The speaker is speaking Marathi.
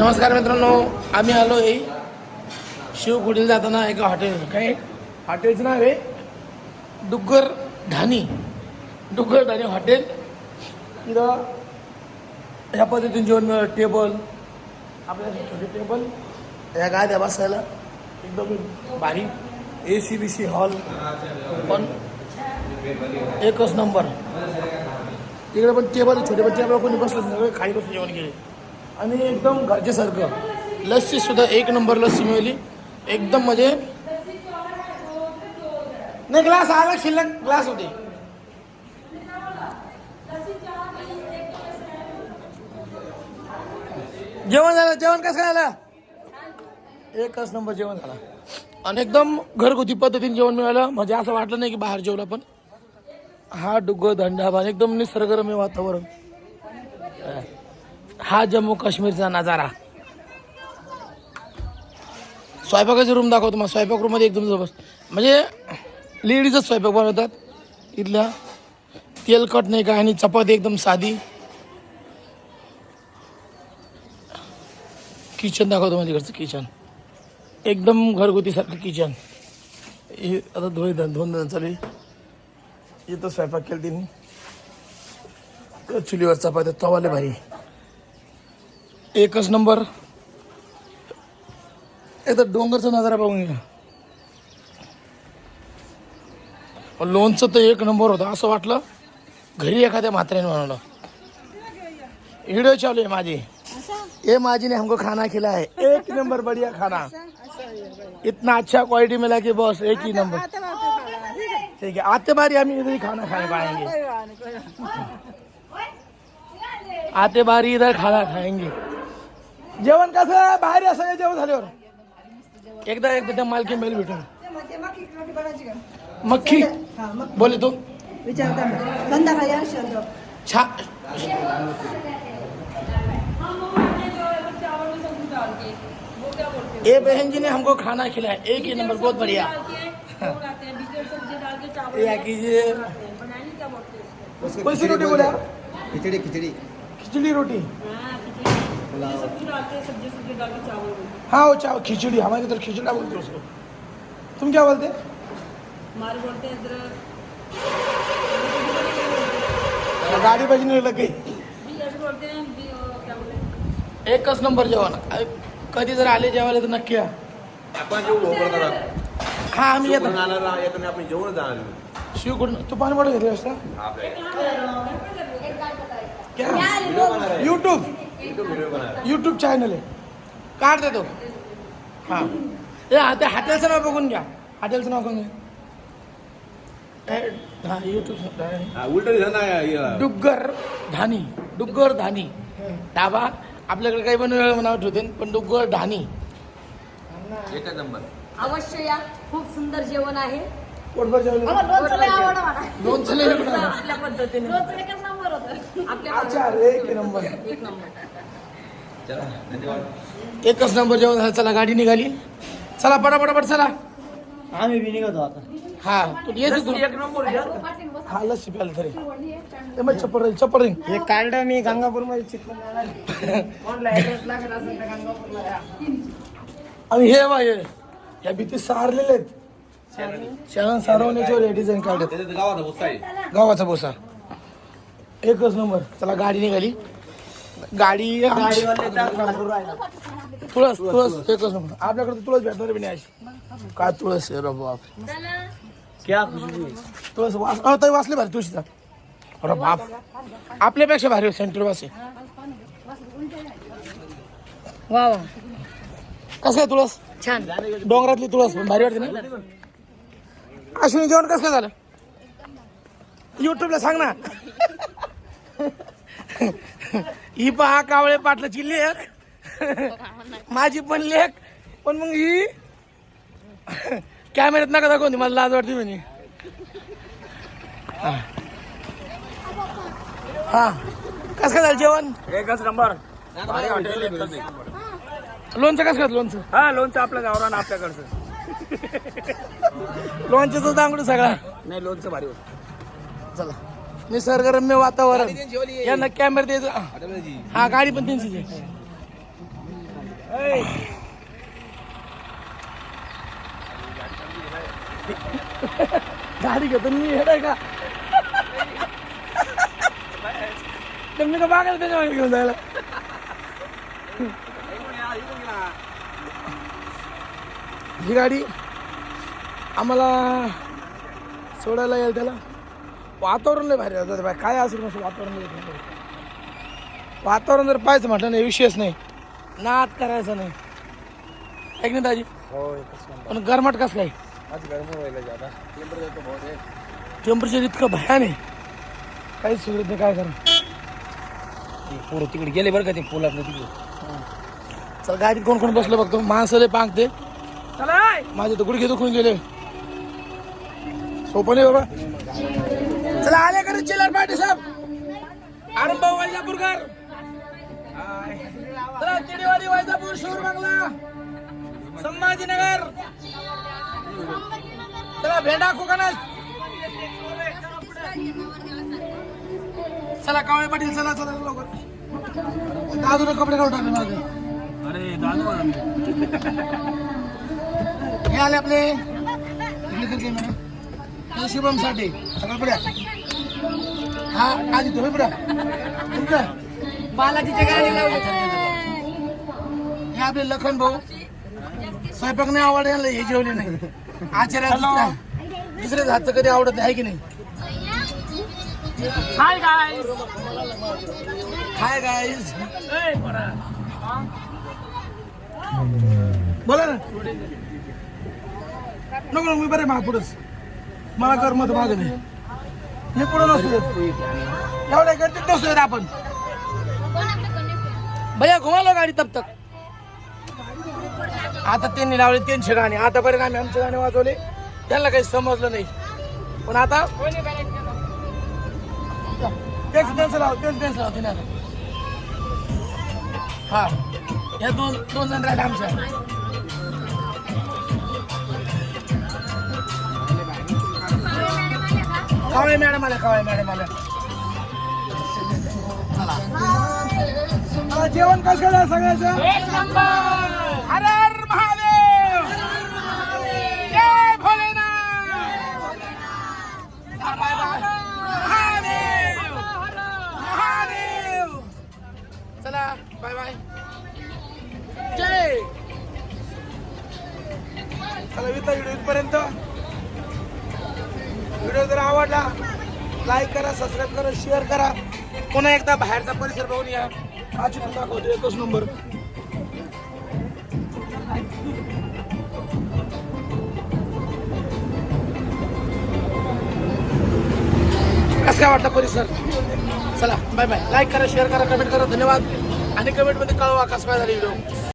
नमस्कार मित्रांनो आम्ही आलो आहे शिवखुडीला जाताना एका हॉटेल काय? हॉटेलचं नाव आहे डुग्गर ढाणी. डुग्गर ढाणी हॉटेल इथं ह्या पद्धतीने जेवण मिळेल टेबल आपल्या छोटे टेबल या गाद्या बसायला एकदम भारी. A C B C hall पण एकच नंबर तिकडे पण टेबल छोटे पण टेबल कोणी बसलं सगळे खाली बसून जेवण केले. आणि एकदम घरच्यासारखं. लस्सी सुद्धा एक नंबर लस्सी मिळाली. एकदम म्हणजे नाही ग्लास आला शिल्लक ग्लास होते. जेवण झालं जेवण कसं काय झालं? एकच नंबर जेवण झालं. आणि एकदम घरगुती पद्धतीने जेवण मिळालं. म्हणजे असं वाटलं नाही की बाहेर जेवलं पण. हा डुग्गर धंडाबा एकदम निसर्गरम्य वातावरण. हा जम्मू काश्मीरचा नजारा. स्वयंपाकाची रूम दाखवतो मग. स्वयंपाक रूममध्ये एकदम जबरदस्त म्हणजे लेडीजच स्वयंपाक बनवतात. इथल्या तेलकट नाही काय आणि चपाती एकदम साधी. किचन दाखवतो माझ्या इकडचं किचन एकदम घरगुतीसारखं किचन हे आता धुळे दोन दोन चालू आहे. इथं स्वयंपाक केला त्यांनी चुलीवर चपात्या तवाले भारी एकच नंबर. एकदा डोंगरचा नजारा पाहून घ्या. लोणचं तर एक नंबर होतं असं वाटलं घरी एखाद्या म्हात्र्याने बनवलं. व्हिडिओ चालू आहे माझी. ये माझीने हमको खाना खिला है एक नंबर बढ़िया खाना. इतना अच्छा क्वालिटी मिला कि बस एक ही नंबर. ठीक है आते बारी हम इधर ही खाना खाने पाएंगे. आते बारी इधर खाना खाएंगे. जेवण कसं बाहेर या सगळं जेवण झाल्यावर. एकदा एकदा त्या मालकी मेल भेटून. मक्खी? बोले तो. विचारता या शब्द छा ए बहन जी ने हमको खाना खिलाया। एक ही नंबर बहुत बढ़िया। या कीजिए। कैसी रोटी बोले? खिचड़ी खिचड़ी। खिचड़ी रोटी। हाँ वो चाव खिचड़ी हमारे इधर खिचड़ा बोलते हैं उसको। तुम क्या बोलते गाडी बजने लग गई। एकच नंबर जेवण कधी जर आले जेवायला तर नक्की या आपण भोपळा करा हा। आम्ही येतो आणायला येताना आपण जेवण जाणार शिव कुठून तू पाणी पडत घेतली असता यूट्यूब। यूट्यूब चॅनल आहे. काढ देतो हां. हा त्या हॉटेलचं नाव बघून घ्या. हॉटेलचं नाव बघून घ्या. हा यूट्यूब उलट डुग्गर धानी. डुग्गर धानी. डाबा. आपल्याकडे काही पण वेळ नाव ठेवते पण डुग्गर धानी. एकच नंबर. अवश्य या. खूप सुंदर जेवण आहे. पोटभर जेवण. लोणचं लय आवडं मला. लोणचं लय आवडं. आपल्या पद्धतीने. नंबर आचार एक नंबर. एक नंबर. चला धन्यवाद. एकच नंबर जेवण झालं चला गाडी निघाली. चला पटापटापट चला. आम्ही बी निघतो आता. हा तू येते तू हा लस्सी प्यायला तरी. ए, मग चप्पल राहील चप्पल राहील हे कार्ड मी गंगापूरमध्ये. आणि हे बा हे या भीती सारलेले आहेत. हे डिझाईन काढत त्याच्यात गावाचा आहे. गावाचा बोसा एकच नंबर. चला गाडी निघाली. गाडी आमची-. तुळस तुळस एकच नंबर. आपल्याकडे तर तुळस भेटणार बी नाही अशी. काय तुळस आहे रे बाप. क्या खुशबू आहे. तुळस वास अहो ताई वाचले भारी तुळशीचा. अरे बाप. आपल्यापेक्षा भारी सेंटर वास आहे. वा वा. कसं काय तुळस? छान. डोंगरातली तुळस पण भारी वाटते ना? अश्विनी जेवण कसं काय झालं? युट्यूबला सांग ना. ही पहा कावळे पाटलाची लेख. माझी पण लेख. पण मग ही? कॅमेऱ्यात नका दाखवते मला लाज वाटते म्हणे. हा. हा. कसं काय झालं जेवण? एकच नंबर लोणचं कसं काय लोणचं? हा लोणचं आपल्या गावरान आपल्याकडचं. लोणच्याचं दांगडू सगळा. नाही लोणचं भारी होतं. चला. निसर्गरम्य वातावरण. यांना कॅमेरा द्यायचं. हा गाडी पण त्यांचीच आहे. गाडी घेतो मी हेड आहे का? मी का बघायला त्याच्यामागे घेऊन जायला. ही गाडी आम्हाला सोडायला येईल त्याला. वातावरण लय भारी राहतं बाय काय असेल नसेल वातावरण लय भारी राहतं. वातावरण जर पाहायचं म्हटलं नाही विषयच नाही. नाद करायचं नाही. ऐक नाही दाजी? हो एकच. पण गरमाट कसं काय? आज गरम व्हायला जादा टेम्परेचर इतकं भयान आहे. काहीच सुरत नाही काय करा? पोरं तिकडे गेले बरं का ते पोलातलं तिकडे? चल गाडीत कोण कोण बसलं बघतो माणसं लय पांगते. माझे तर गुडघे दुखून गेले. सोपं नाही बाबा. चला आले करे चिल्लर पाटील साहेब. आरंभ वैजापूरकर. चला किडीवाडी वैजापूर शोर बंगला. संभाजीनगर. चला भेंडा कोकणात. चला कावळे पाटील चला चला लवकर. दादूने कपडे काढून टाकले माझे. अरे दादू हे आले आपले. शुभमसाठी सगळं पुढ्या हा आधी तुम्ही पुढ्या तुमचं? बालाजीच्या गाडी हे आपले लखन भाऊ. स्वयंपाक नाही आवड यांना हे जेवले नाही. आचार्य दुसऱ्या हातचं कधी आवडत नाही आहे की नाही? हाय गाय हाय गाईज बोला ना. नको मी बरे माग पुढंच. मला कर मत माग नाही. मी असू नसतो देत. एवढ्या गर्दीत नसतो देत आपण. भैया घुमालो गाडी तब तक आता त्यांनी लावले तीनशे गाणे. आतापर्यंत आम्ही आमचे गाणे वाजवले. त्यांना काही समजलं नाही. पण आता तेच त्यांचं लाव तेच त्यांचं लाव तिने आता. हा. या दोन दोन जण राहिले आमच्या. कावळे मॅडम आल्या कावळे मॅडम आल्या. जेवण कसं झालं सगळ्याचं? हर हर महादेव. जय भोलेनाथ. महादेव महादेव चला बाय बाय जय. चला व्हिडिओ इथपर्यंत. व्हिडिओ जर आवडला लाईक करा सबस्क्राईब करा शेअर करा. पुन्हा एकदा बाहेरचा परिसर बघून या. हा दाखवतो एकच नंबर कसं काय वाटतं परिसर? चला बाय बाय लाईक करा शेअर करा कमेंट करा. धन्यवाद. आणि कमेंटमध्ये कळवा कसं काय झाली व्हिडिओ